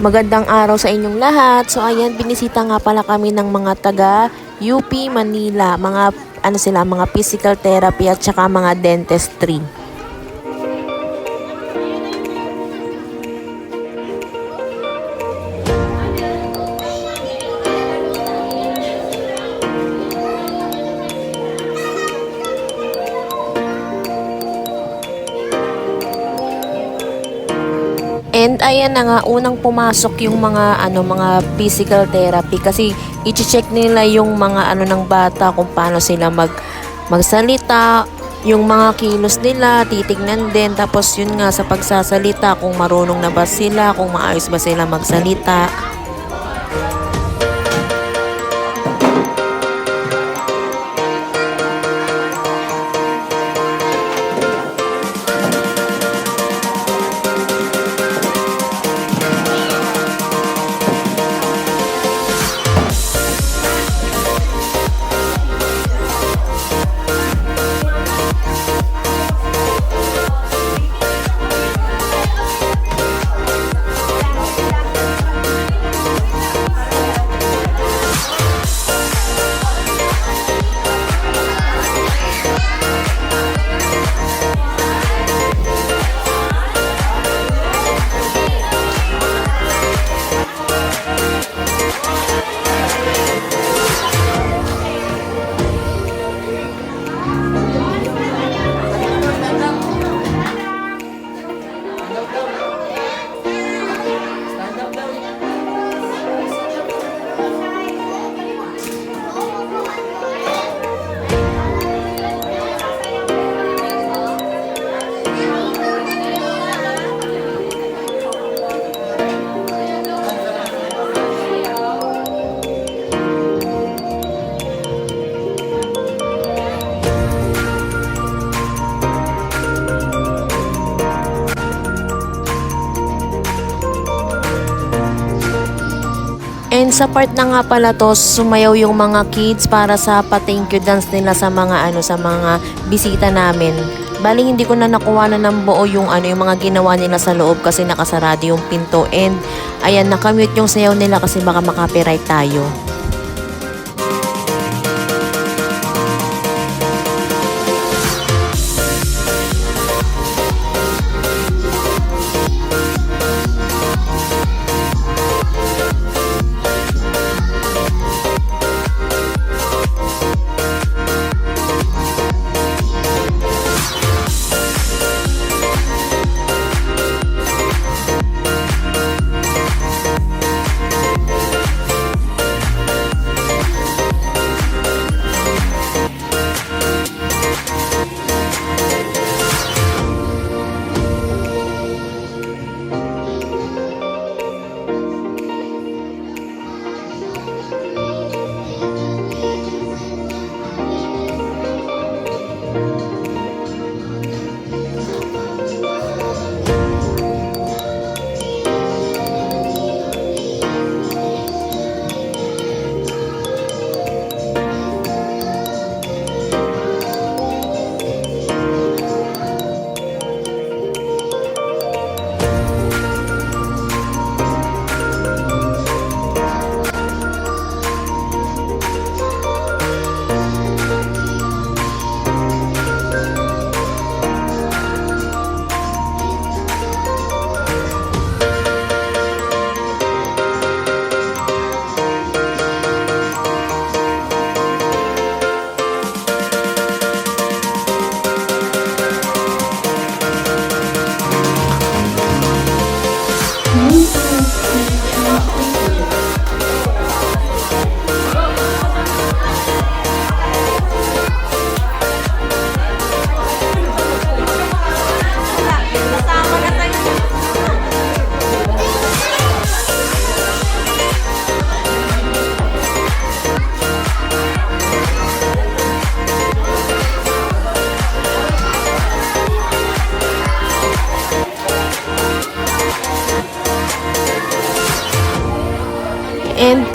Magandang araw sa inyong lahat. So ayan, binisita nga pala kami ng mga taga UP Manila, mga ano sila, mga physical therapy at saka mga dentistry. And ayan na nga, unang pumasok yung mga ano mga physical therapy kasi i-check nila yung mga ano ng bata kung paano sila mag magsalita, yung mga kilos nila, titignan din. Tapos yun nga sa pagsasalita, kung marunong na ba sila, kung maayos ba sila magsalita. Sa part na nga pala to, sumayaw yung mga kids para sa pa-thank you dance nila sa mga ano sa mga bisita namin. Bali hindi ko na nakuha na ng buo yung ano yung mga ginawa nila sa loob kasi nakasarado yung pinto and ayan nakamute yung sayaw nila kasi baka makapiright tayo.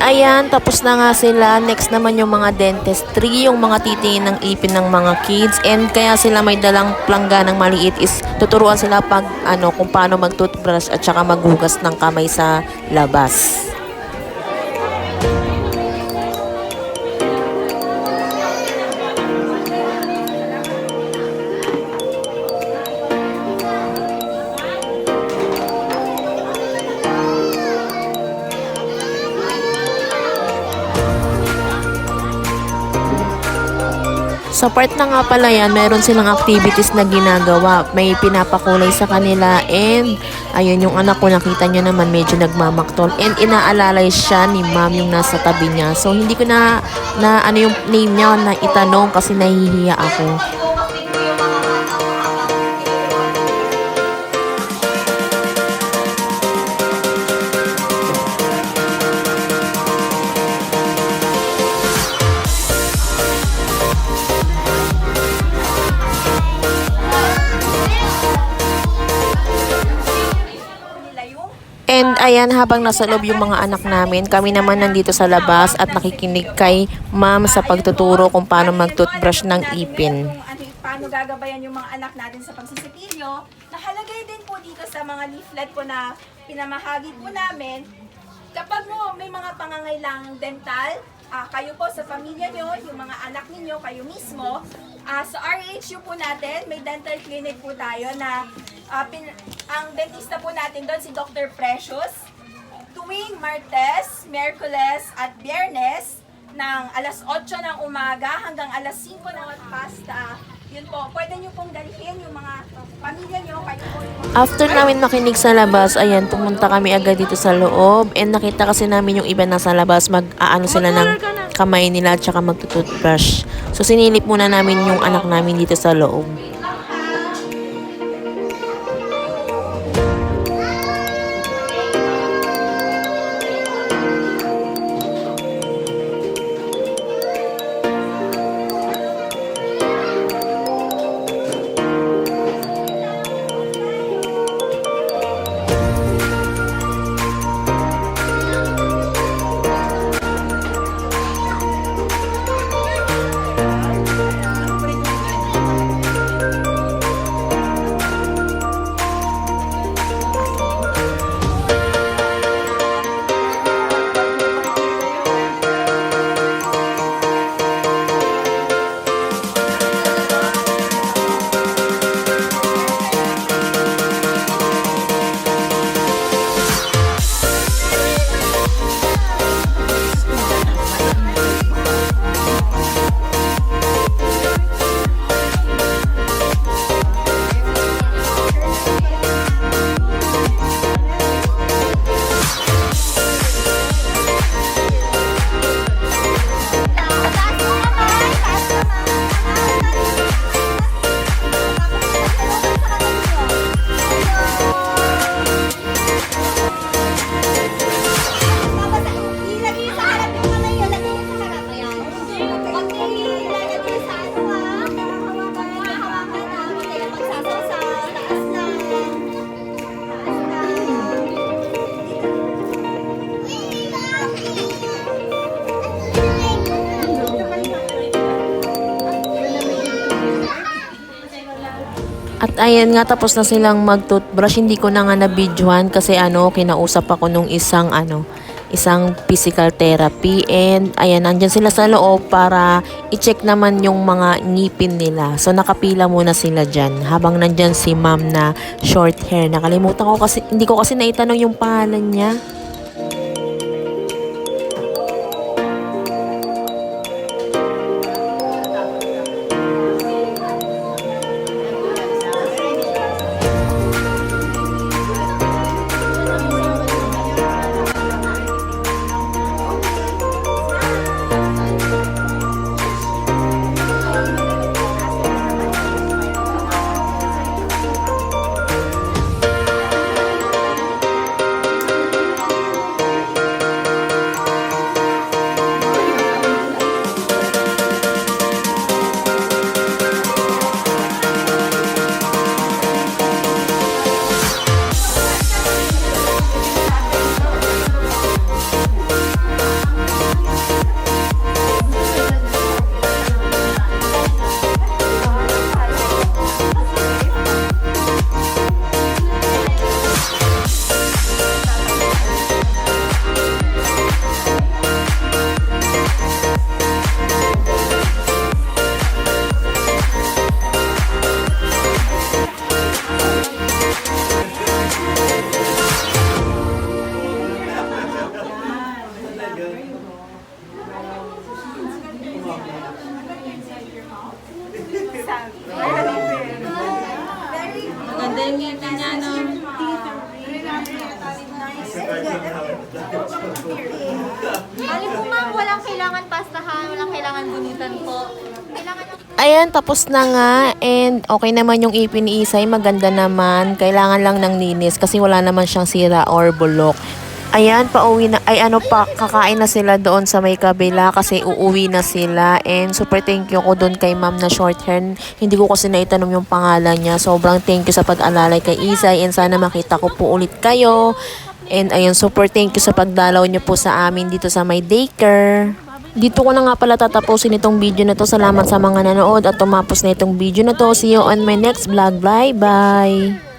Ayan, tapos na nga sila. Next naman yung mga dentistry, yung mga titingin ng ipin ng mga kids. And kaya sila may dalang plangga ng maliit is tuturuan sila pag ano kung paano mag-toothbrush at saka maghugas ng kamay sa labas. Sa part na nga pala yan, meron silang activities na ginagawa. May pinapakulay sa kanila and ayun yung anak ko nakita nyo naman medyo nagmamaktol and inaalalay siya ni ma'am yung nasa tabi niya. So hindi ko na, na ano yung name niya na itanong kasi nahihiya ako. And ayan, habang nasa loob yung mga anak namin, kami naman nandito sa labas at nakikinig kay ma'am sa pagtuturo kung paano mag-toothbrush ng ipin. Ano, paano gagabayan yung mga anak natin sa pagsisipilyo. Nakalagay din po dito sa mga leaflet po na pinamahagi po namin. Kapag mo may mga pangangailangang dental, ah, kayo po sa pamilya nyo, yung mga anak ninyo, kayo mismo, ah, sa RHU po natin, may dental clinic po tayo na ah, pin- ang dentista po natin doon si Dr. Precious. Tuwing Martes, Miyerkules at Biyernes ng alas 8 ng umaga hanggang alas 5 ng pasta. Yun po, pwede nyo pong dalhin After namin makinig sa labas, ayan, pumunta kami agad dito sa loob. And nakita kasi namin yung iba nasa labas, mag-aano sila ng kamay nila at saka mag-toothbrush. So sinilip muna namin yung anak namin dito sa loob. Ayan nga, tapos na silang mag-toothbrush. Hindi ko na nga na-videohan kasi ano, kinausap ako nung isang ano, isang physical therapy. And ayan, nandyan sila sa loob para i-check naman yung mga ngipin nila. So nakapila muna sila dyan habang nandyan si ma'am na short hair. Nakalimutan ko kasi, hindi ko kasi naitanong yung pangalan niya. Ayan, tapos na nga. And okay naman yung ipin. Maganda naman. Kailangan lang ng linis kasi wala naman siyang sira or bulok. Ayan, pauwi na. Ay ano pa, kakain na sila doon sa may kabila kasi uuwi na sila. And super thank you ko doon kay ma'am na short hair. Hindi ko kasi naitanong yung pangalan niya. Sobrang thank you sa pag-alalay kay Isay. And sana makita ko po ulit kayo. And ayun, super thank you sa pagdalaw niyo po sa amin dito sa may daycare. Dito ko na nga pala tatapusin itong video na to. Salamat sa mga nanood at tumapos na itong video na to. See you on my next vlog. Bye-bye!